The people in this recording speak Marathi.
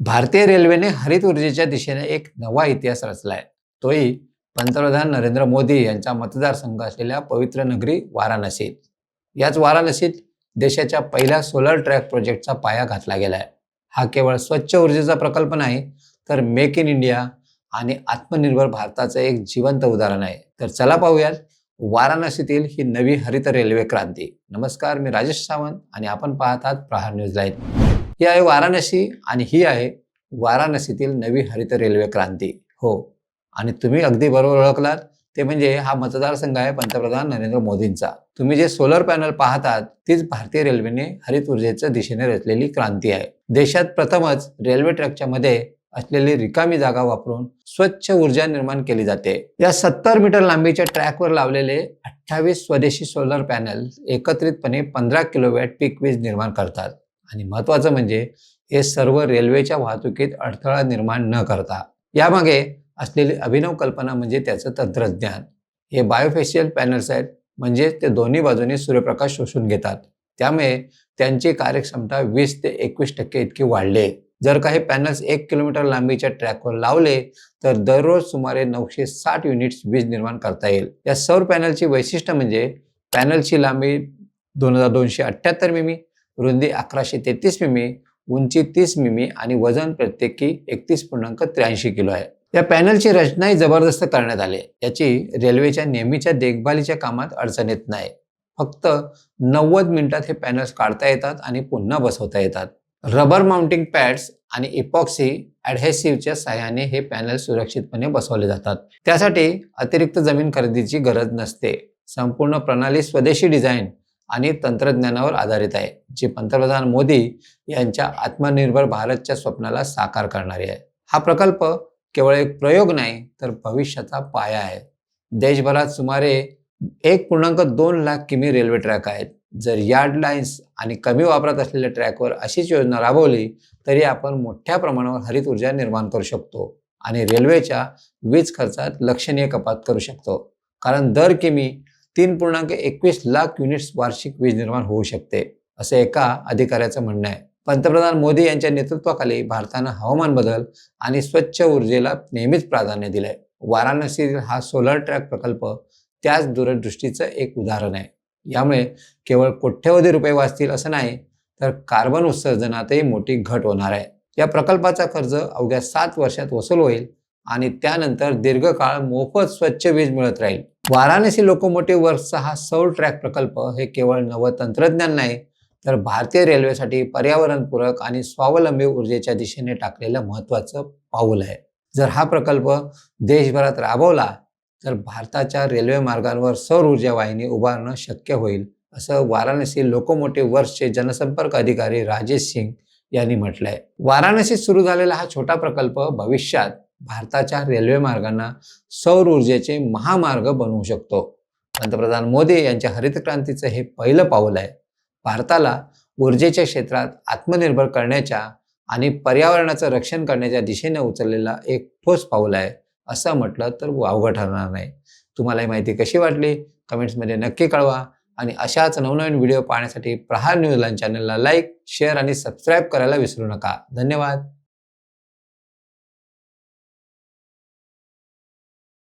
भारतीय रेल्वेने हरित ऊर्जेच्या दिशेने एक नवा इतिहास रचला आहे तोही पंतप्रधान नरेंद्र मोदी यांचा मतदारसंघ असलेल्या पवित्र नगरी वाराणसीत. याच वाराणसीत देशाच्या पहिल्या सोलर ट्रॅक प्रोजेक्टचा पाया घातला गेला आहे हा केवळ स्वच्छ ऊर्जेचा प्रकल्प नाही तर मेक इन इंडिया आणि आत्मनिर्भर भारताचं एक जिवंत उदाहरण आहे. तर चला पाहूयात वाराणसीतील ही नवी हरित रेल्वे क्रांती. नमस्कार मी राजेश सावंत आणि आपण पाहतात प्रहार न्यूज लाईव्ह ही आहे वाराणसी आणि ही आहे वाराणसीतील नवी हरित रेल्वे क्रांती. हो. आणि तुम्ही अगदी बरोबर ओळखलात ते म्हणजे हा मतदारसंघ आहे पंतप्रधान नरेंद्र मोदींचा. तुम्ही जे सोलर पॅनल पाहतात तीच भारतीय रेल्वेने हरित ऊर्जेच्या दिशेने रचलेली क्रांती आहे. देशात प्रथमच रेल्वे ट्रॅकच्या मध्ये असलेली रिकामी जागा वापरून स्वच्छ ऊर्जा निर्माण केली जाते. या सत्तर मीटर लांबीच्या ट्रॅकवर लावलेले अठ्ठावीस स्वदेशी सोलर पॅनल एकत्रितपणे पंधरा किलोवॅट पीक वीज निर्माण करतात. आणि महत्त्वाचं म्हणजे हे सर्व रेल्वेच्या वाहतुकीत अडथळा निर्माण न करता. यामागे असलेली अभिनव कल्पना म्हणजे त्याचं तंत्रज्ञान. हे बायोफेशियल पॅनल्स आहेत म्हणजे ते दोन्ही बाजूने सूर्यप्रकाश शोषून घेतात. त्यामुळे त्यांची कार्यक्षमता वीस ते एकवीस टक्के इतकी वाढले. जर काही पॅनल्स एक किलोमीटर लांबीच्या ट्रॅकवर लावले तर दररोज सुमारे नऊशे साठ युनिट्स वीज निर्माण करता येईल. या सौर पॅनलची वैशिष्ट्य म्हणजे पॅनलची लांबी दोन हजार दोनशे अठ्ठ्याहत्तर मिमी रुंदी अकराशे तेहतीस मिमी उंची तीस मिमी आणि वजन प्रत्येकी एकतीस पूर्णांक त्र्याऐंशी किलो आहे. या पॅनलची रचनाही जबरदस्त करण्यात आली याची रेल्वेच्या नेहमीच्या देखभालीच्या कामात अडचण येत नाही. फक्त नव्वद मिनिटात हे पॅनल्स काढता येतात आणि पुन्हा बसवता येतात. रबर माउंटिंग पॅड्स आणि इपॉक्सी ॲडहेसिव्हच्या सहाय्याने हे पॅनल सुरक्षितपणे बसवले जातात. त्यासाठी अतिरिक्त जमीन खरेदीची गरज नसते. संपूर्ण प्रणाली स्वदेशी डिझाईन आणि तंत्रज्ञानावर आधारित आहे जी पंतप्रधान मोदी यांच्या आत्मनिर्भर भारतच्या स्वप्नाला साकार करणारी आहे. हा प्रकल्प केवळ एक प्रयोग नाही तर भविष्याचा पाया आहे. देशभरात सुमारे एक पूर्णांक दोन लाख किमी रेल्वे ट्रॅक आहेत. जर यार्ड लाईन्स आणि कमी वापरात असलेल्या ट्रॅकवर अशीच योजना राबवली तरी आपण मोठ्या प्रमाणावर हरित ऊर्जा निर्माण करू शकतो आणि रेल्वेच्या वीज खर्चात लक्षणीय कपात करू शकतो. कारण दर किमी तीन पूर्णांक एकवीस लाख युनिट्स वार्षिक वीज निर्माण होऊ शकते असे एका अधिकाऱ्याचं म्हणणं आहे. पंतप्रधान मोदी यांच्या नेतृत्वाखाली भारतानं हवामान बदल आणि स्वच्छ ऊर्जेला नेहमीच प्राधान्य दिलंय. वाराणसीतील हा सोलर ट्रॅक प्रकल्प त्याच दूरदृष्टीचं एक उदाहरण आहे. यामुळे केवळ कोट्यवधी रुपये वाचतील असं नाही तर कार्बन उत्सर्जनातही मोठी घट होणार आहे. या प्रकल्पाचा खर्च अवघ्या सात वर्षात वसूल होईल आणि त्यानंतर दीर्घकाळ मोफत स्वच्छ वीज मिळत राहील. वाराणसी लोकोमोटिव्ह वर्क्सचा हा सौर ट्रॅक प्रकल्प हे केवळ नवं तंत्रज्ञान नाही तर भारतीय रेल्वेसाठी पर्यावरणपूरक आणि स्वावलंबी ऊर्जेच्या दिशेने टाकलेलं महत्त्वाचं पाऊल आहे. जर हा प्रकल्प देशभरात राबवला तर भारताच्या रेल्वे मार्गांवर सौर ऊर्जा वाहिनी उभारणं शक्य होईल असं वाराणसी लोकोमोटिव्ह वर्क्सचे जनसंपर्क अधिकारी राजेश सिंग यांनी म्हटलंय. वाराणसीत सुरू झालेला हा छोटा प्रकल्प भविष्यात भारताच्या रेल्वे मार्गांना सौर ऊर्जेचे महामार्ग बनवू शकतो. पंतप्रधान मोदी यांच्या हरित क्रांतीचं हे पहिलं पाऊल आहे. भारताला ऊर्जेच्या क्षेत्रात आत्मनिर्भर करण्याच्या आणि पर्यावरणाचं रक्षण करण्याच्या दिशेने उचललेला एक ठोस पाऊल आहे असं म्हटलं तर वावगं ठरणार नाही. तुम्हाला ही माहिती कशी वाटली? कमेंट्समध्ये नक्की कळवा आणि अशाच नवनवीन व्हिडिओ पाहण्यासाठी प्रहार न्यूज लाईन चॅनलला लाईक शेअर आणि सबस्क्राईब करायला विसरू नका. धन्यवाद.